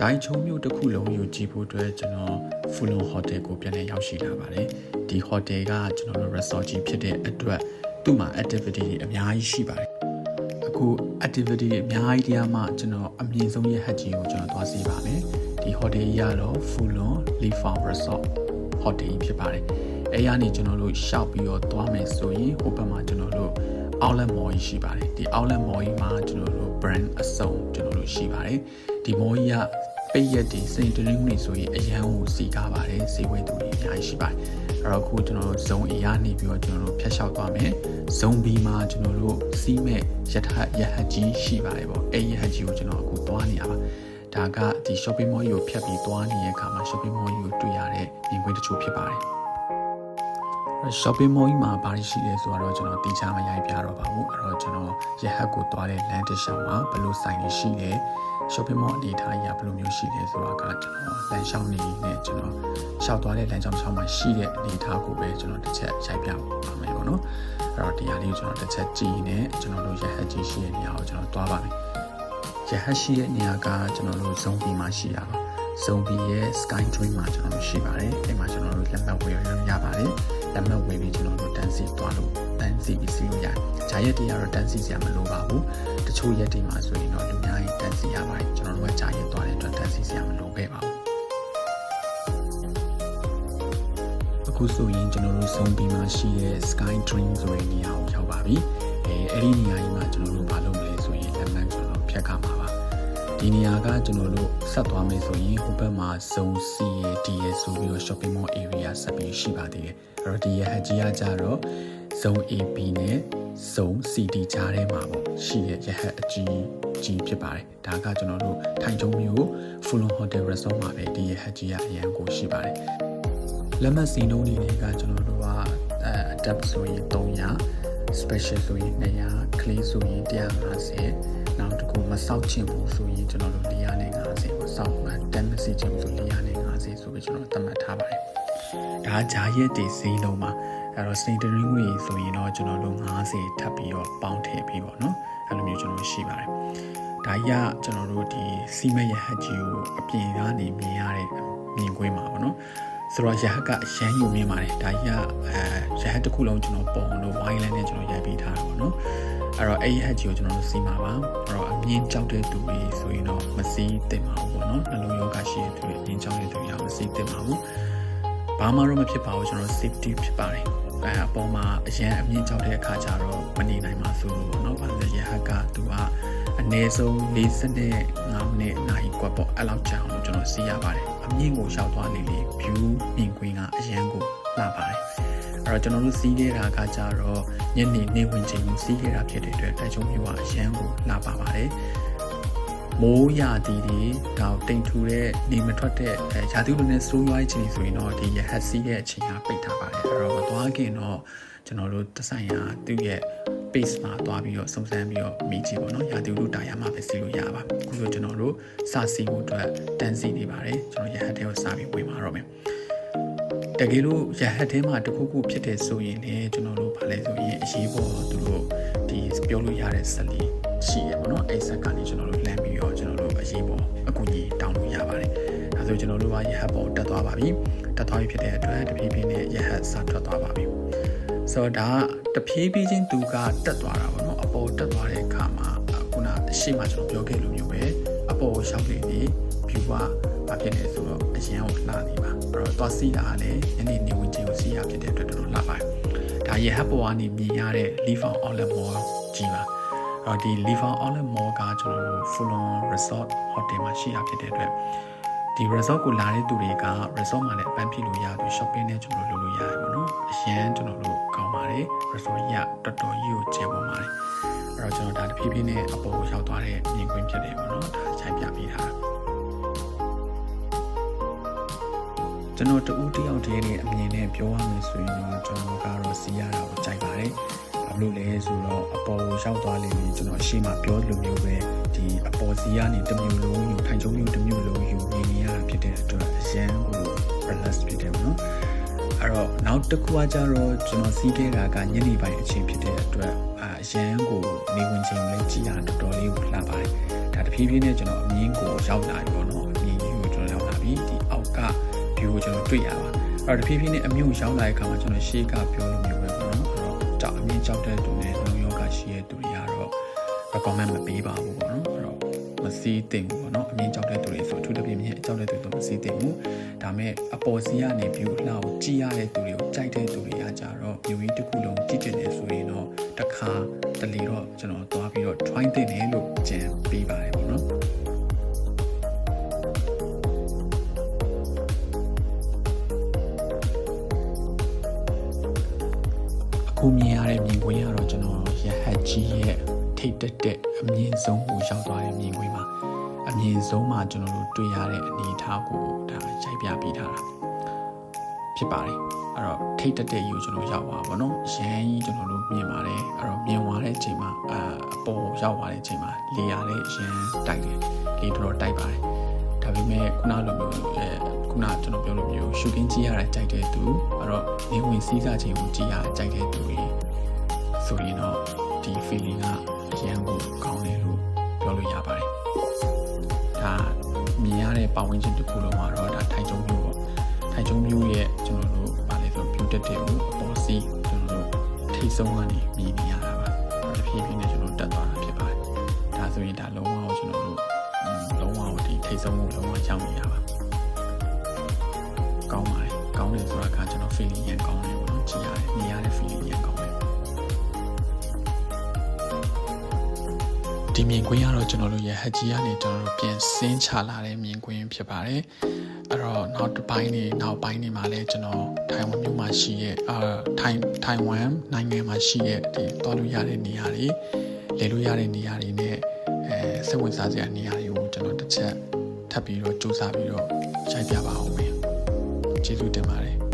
ဒိုင်းချုံမြို့တစ်ခုလုံးယူကြည့်ဖို့အတွက်ကျွန်တော်ဖူလွန်ဟိုတယ်ကိုပြန်လည်ရောက်ရှိလာပါတယ်ဒီဟိုတယ်ကကျွန်တော်တို့ resort ကြီးဖြစ်တဲ့အတွက်သူ့မှာ activity တွေအများကြီးရှိပါတယ်အခု activity တွေအများကြီးတရားမှကျွန်တော်အမြင့်ဆုံးရဲ့ဟက်ကြီးကိုကျွန်တော်သွားစီပါမယ်ဒီဟိုတယ်ကြီးကတော့ဖူလွန် Lee Farm Resort ဟိုတယ်ကြီးဖြစ်ပါတယ်အဲရနေကျွန်တော်တို့ရှောက်ပြီးတော့သွားမယ်ဆိုရင်ဟိုဘက်မှာကျွန်တော်တို့ outlet mall ကြီးရှိပါတယ်ဒီ outlet mall ကြီးမှာကျွန်တော်တို့ brand အစုံကျွန်တော်တို့ရှိပါတယ် ဒီ mall ကြီးကပိတ်ရက်ဒီစိန်တရင်းနေဆိုရင်အရန်ကိုစီကားပါတယ်စီဝဲသူတွေအများကြီးရှိပါတယ်အဲ့တော့အခုကျွန်တော်တို့ zone A ကနေပြီးတော့ကျွန်တော်တို့ဖျက်လျှောက်သွားမယ် zone B မှာကျွန်တော်တို့စီးမဲ့ရထရဟတ်ကြီးရှိပါတယ်ပေါ့အဲ့ရဟတ်ကြီးကိုကျွန်တော်အခုသွားနေရပါဒါကဒီ shopping mall ကြီးကိုဖြတ်ပြီးသွားနေတဲ့အခါမှာ shopping mall ကြီးကိုတွေ့ရတဲ့မြင်ကွင်းတစ်ချို့ဖြစ်ပါတယ် shopping mall ကြီးမှာဘာရှိလဲဆိုတော့ကျွန်တော်တီချာမရိုက်ပြတော့ပါဘူးအဲ့တော့ကျွန်တော်ရဟတ်ကိုသွားတဲ့ land တစ်လျှောက်မှာဘယ်လိုဆိုင်တွေရှိလဲ shopping mall အနေထားကြီးကဘယ်လိုမျိုးရှိလဲဆိုတာကကျွန်တော်လမ်းလျှောက်နေနဲ့ကျွန်တော်ရှောက်သွားတဲ့လမ်းကြောင်းတစ်လျှောက်မှာရှိတဲ့အနေထားကိုပဲကျွန်တော်တစ်ချက်ရိုက်ပြပါမယ်ပေါ့နော်အဲ့တော့တရားလေးကိုကျွန်တော်တစ်ချက်ကြည့်နေကျွန်တော်တို့ရဟတ်ကြီးရှိတဲ့နေရာကိုကျွန်တော်သွားပါမယ်ရဟတ်ရှိတဲ့နေရာကကျွန်တော်တို့ zone B မှာရှိရပါ zone B ရဲ့ sky dream မှာကျွန်တော်တို့ရှိပါတယ်အဲ့မှာကျွန်တော်တို့လက်မှတ်ဝယ်ရရပါတယ် လက်မှတ်ဝယ်ပြီးကျွန်တော်တို့တန်းစီသွားလို့တန်းစီပြီးစီလို့ရတယ်ဂျာရက်တွေကတော့တန်းစီစရာမလိုပါဘူးတချို့ရက်တွေမှာဆိုရင်တော့လူများကြီးတန်းစီရပါတယ်ကျွန်တော်တို့ကဂျာရက်သွားတဲ့အတွက်တန်းစီစရာမလိုခဲ့ပါဘူးအခုဆိုရင်ကျွန်တော်တို့ zone B မှာရှိတဲ့ sky dream ဆိုတဲ့နေရာကိုရောက်ပါပြီအဲအဲ့ဒီနေရာကြီးမှာကျွန်တော်တို့မလုပ်မလဲဆိုရင်လက်မှတ်ကျွန်တော်ဖြတ်ခါမှာပါ ဒီနေရာကကျွန်တော်တို့ဆက်သွားမယ်ဆိုရင်ဟိုဘက်မှာ zone C ရ D ရဆိုပြီးတော့ shopping mall area ဆက်ပြီးရှိပါသေးတယ်အဲ့တော့ဒီရဟတ်ကြီးကကြတော့ zone AB နဲ့ zone CD ကြားထဲမှာပေါ့ရှိတဲ့ရဟတ်အကြီးကြီးဖြစ်ပါတယ်ဒါကကျွန်တော်တို့ထိုင်ချုံမျိုး Fulham Hotel Resort မှာပဲဒီရဟတ်ကြီးကအရန်ကိုရှိပါတယ်လက်မှတ်စီနှုန်းတွေကကျွန်တော်တို့ကအဲ adapt ဆိုရင်300 special ဆိုရင်200 clay ဆိုရင်150နော က်တစ်ခုမဆောက်ချင်ဘူးဆိုရင်ကျွန်တော်တို့450ပေါ့ဆောက်မှာ10မစီချင်ဘူးဆို450ဆိုပြီးကျွန်တော်သတ်မှတ်ထားပါတယ်ဒါဂျာရက်တွေဈေးလုံးမှာအဲ့တော့ sneakering ငွေဆိုရင်တော့ကျွန်တော်တို့90ထပ်ပြီးတော့ပေါင်းထည့်ပြီးပေါ့နော်အဲ့လိုမျိုးကျွန်တော်ရှိပါတယ်ဒါကြီးကကျွန်တော်တို့ဒီစီမက်ရဟတ်ကြီးကိုအပြင်ကနေမြင်ရတဲ့မြင်ကွင်းမှာပေါ့နော်ဆိုတော့ရဟတ်ကအရန်ယူမြင်ပါတယ်ဒါကြီးကအဲရဟတ်တစ်ခုလုံးကျွန်တော်ပုံလို့ဝိုင်းလန်းနဲ့ကျွန်တော်ရိုက်ပေးထားတာပေါ့နော် အဲ့တော့အဲ့ဒီဟတ်ကြီးကိုကျွန်တော်တို့စီးမှာပါအဲ့တော့အမြင်ကြောက်တဲ့သူတွေဆိုရင်တော့မစီးသင့်ပါဘူးပေါ့နော်နှလုံးယောဂရှိတဲ့သူတွေအမြင်ကြောက်တဲ့သူတွေမစီးသင့်ပါဘူးဘာမှတော့မဖြစ်ပါဘူးကျွန်တော် safety ဖြစ်ပါတယ်အဲအပေါ်မှာအရန်အမြင့်ကြောက်တဲ့အခါကျတော့မနေနိုင်ပါဆိုလို့ပေါ့နော်။ဘာလို့ရဟကသူကအနည်းဆုံး45မိနစ်နိုင်กว่าပေါ့အဲ့လောက်ကြာအောင်ကျွန်တော်စီးရပါတယ်။အမြင့်ကိုရှောက်သွားနေလေ view မြင်ကွင်းကအရန်ကိုလှပါတယ်။ အဲ့တော့ကျွန်တော်တို့စီးခဲ့တာကကြတော့ညနေနေဝင်ချိန်ကိုစီးခဲ့တာဖြစ်တဲ့အတွက်တိုက်ချုံမျိုးကအရန်ကိုလှပါပါတယ်။မိုးရာသီတွေတော့တိမ်ထူတဲ့နေမထွက်တဲ့အဲရာသီဥတုနဲ့စိုးရွားခြင်းဆိုရင်တော့ဒီရဟတ်စီးတဲ့အချိန်ကပိတ်ထားပါတယ်အဲ့တော့မသွားခင်တော့ကျွန်တော်တို့တဆိုင်ရာသူ့ရဲ့ base မှာသွားပြီးတော့စုံစမ်းပြီးတော့မိကြည့်ပေါ့နော်ရာသီဥတုတာယာမှာပဲစီးလို့ရပါအခုဆိုကျွန်တော်တို့စစီဖို့အတွက်တန်းစီနေပါတယ်ကျွန်တော်ရဟတ်တဲကိုစပြီးဝင်ပါတော့မယ် တကယ်လို့ရဟတ်ထဲမှာတခုခုဖြစ်တဲ့ဆိုရင်လည်းကျွန်တော်တို့ဗာလဲဆိုရင်အရေးပေါ်သူတို့ဒီပြောလို့ရတဲ့ဆက်လီရှိရပါတော့အဲ့ဆက်ကနေကျွန်တော်တို့လမ်းပြီးတော့ကျွန်တော်တို့အရေးပေါ်အကူအညီတောင်းလို့ရပါတယ်ဒါဆိုကျွန်တော်တို့ကရဟတ်ပေါ်တက်သွားပါပြီတက်သွားပြီဖြစ်တဲ့အတွက်တဖြည်းဖြည်းနဲ့ရဟတ်စထွက်သွားပါပြီဆိုတော့ဒါတဖြည်းဖြည်းချင်းသူကတက်သွားတာပေါ့နော်အပေါ်တက်သွားတဲ့အခါမှာခုနအရှိမှကျွန်တော်ပြောခဲ့လိုမျိုးပဲအပေါ်ကိုရှောက်နေနေ view က ဘာဖြစ်လဲဆိုတော့အရင်ကလှနေပါအဲ့တော့သွားစီးတာကလည်းညနေနေဝင်ချိန်ကိုစီးရဖြစ်တဲ့အတွက်တော်တော်လှပါတယ်ဒါရဟတ်ပေါ်ကနေမြင်ရတဲ့ Leaf on Outlet Mall ကြီးပါအော်ဒီ Leaf on Outlet Mall ကကျွန်တော်တို့ Fulon Resort Hotel မှာရှိရဖြစ်တဲ့အတွက်ဒီ resort ကိုလာတဲ့သူတွေက resort မှာလည်းအပန်းဖြေလို့ရပြီး shopping နဲ့ကျွန်တော်လုပ်လို့ရတယ်ပေါ့နော်အရန်ကျွန်တော်တို့ကောင်းပါတယ် resort ကြီးကတော်တော်ကြီးကိုကျယ်ပေါ်ပါတယ်အဲ့တော့ကျွန်တော်ဒါတဖြည်းဖြည်းနဲ့အပေါ်ကိုရောက်သွားတဲ့မြင်ကွင်းဖြစ်တယ်ပေါ့နော်ဒါခြိုင်ပြပေးထားတာ ကျွန်တော်တူဦးတယောက်တည်းနဲ့အမြင်နဲ့ပြောရမယ်ဆိုရင်တော့ကျွန်တော်ကတော့စီးရတာကိုကြိုက်ပါတယ်ဘာလို့လဲဆိုတော့အပေါ်ကိုရောက်သွားလိမ့်မယ်ကျွန်တော်အရှိမပြောလိုမျိုးပဲဒီအပေါ်စီကနေတစ်မျိုးလုံးယူထိုင်ချုံမျိုးတစ်မျိုးလုံးယူနေနေရတာဖြစ်တဲ့အတွက်အရန်ကို relax ဖြစ်တယ်ပေါ့နော်အဲ့တော့နောက်တစ်ခုကကြတော့ကျွန်တော်စီးခဲ့တာကညနေပိုင်းအချိန်ဖြစ်တဲ့အတွက်အရန်ကိုနေဝင်ချိန်လေးကြည်ရတော်တော်လေးကိုလှပါတယ်ဒါတဖြည်းဖြည်းနဲ့ကျွန်တော်အမြင်ကိုရောက်လာပြီပေါ့နော်အမြင် view ကိုကျွ န်တော်တွေ့ရပါအဲ့တော့တဖြည်းဖြည်းနဲ့အမြုပ်ရောက်လာတဲ့အခါမှာကျွန်တော်ရှေ့ကပြောလို့မျိုးပဲပေါ့နော်အဲ့တော့ကြောက်အမြင့်ကြောက်တဲ့သူနဲ့နှလုံးယောဂရှိတဲ့သူတွေကတော့ recommend မပေးပါဘူးပေါ့နော်အဲ့တော့မစီးသင့်ဘူးပေါ့နော်အမြင့်ကြောက်တဲ့သူတွေဆိုအထူးသဖြင့်မြင့်ကြောက်တဲ့သူဆိုမစီးသင့်ဘူးဒါမဲ့အပေါ်စီးကနေ view လှကိုကြည့်ရတဲ့သူတွေကိုကြိုက်တဲ့သူတွေကကြတော့ view ကြီးတစ်ခုလုံးကြည့်ကျင်နေဆိုရင်တော့တစ်ခါတလေတော့ကျွန်တော်သွားပြီးတော့ try သင့်တယ်လို့ကြံပေးပါတယ် ကြီးရဲ့ထိတ်တက်တဲ့အမြင့်ဆုံးကိုရောက်သွားတဲ့မြင်ကွင်းပါအမြင့်ဆုံးမှာကျွန်တော်တို့တွေ့ရတဲ့အနေအထားကိုဒါရိုက်ပြပေးထားတာဖြစ်ပါတယ်အဲ့တော့ထိတ်တက်တဲ့ယူကျွန်တော်ရောက်သွားပါတော့ရန်ကြီးကျွန်တော်တို့မြင်ပါတယ်အဲ့တော့မြင်သွားတဲ့အချိန်မှာအအပေါ်ရောက်သွားတဲ့အချိန်မှာလေရတဲ့ရန်တိုက်တယ်လေတော်တော်တိုက်ပါတယ်ဒါပေမဲ့ခုနလိုမျိုးအဲခုနကျွန်တော်ပြောလို့မျိုးရှူကင်းကြည့်ရတာကြိုက်တဲ့သူအဲ့တော့နေဝင်စည်းစားခြင်းကိုကြည့်ရတာကြိုက်တဲ့သူတွေဆိုရင်တော့ ဒီ feeling ကရန်ကိုကောင်းတယ်လို့ပြောလို့ရပါတယ်ဒါမြင်ရတဲ့ပတ်ဝန်းကျင်တစ်ခုလုံးကတော့ဒါထိုင်ကြုံမျိုးပေါ့ထိုင်ကြုံမျိုးရဲ့ကျွန်တော်တို့ဗာလဲဆို view တက်တဲ့ကိုအပေါ်စီးကျွန်တော်တို့ထိတ်ဆုံးကနေမြင်နေရတာပါအဲ့ဒါဖြည်းဖြည်းနဲ့ကျွန်တော်တက်သွားတာဖြစ်ပါတယ်ဒါဆိုရင်ဒါလုံးဝကိုကျွန်တော်တို့อืมလုံးဝကိုဒီထိတ်ဆုံးကိုလုံးဝရောက်နေရပါကောင်းပါတယ်ကောင်းတယ်ဆိုတာကကျွန်တော် feeling ရန်ကောင်းတယ် ဒီမြင်ကွင်းကတော့ကျွန်တော်တို့ရဟတ်ကြီးကနေကျွန်တော်တို့ပြန်ဆင်းချလာတဲ့မြင်ကွင်းဖြစ်ပါတယ်အဲ့တော့နောက်တစ်ပိုင်းနေနောက်ပိုင်းနေမှာလဲကျွန်တော်ထိုင်ဝမ်မြို့မှာရှိရဲ့အာထိုင်ထိုင်ဝမ်နိုင်ငံမှာရှိရဲ့ဒီတော်လို့ရတဲ့နေရာတွေလေလို့ရတဲ့နေရာတွေနဲ့အဲစိတ်ဝင်စားစရာနေရာတွေကိုကျွန်တော်တစ်ချက်ထပ်ပြီးတော့စူးစမ်းပြီးတော့ရိုက်ပြပါအောင်မယ်ကျေးဇူးတင်ပါတယ်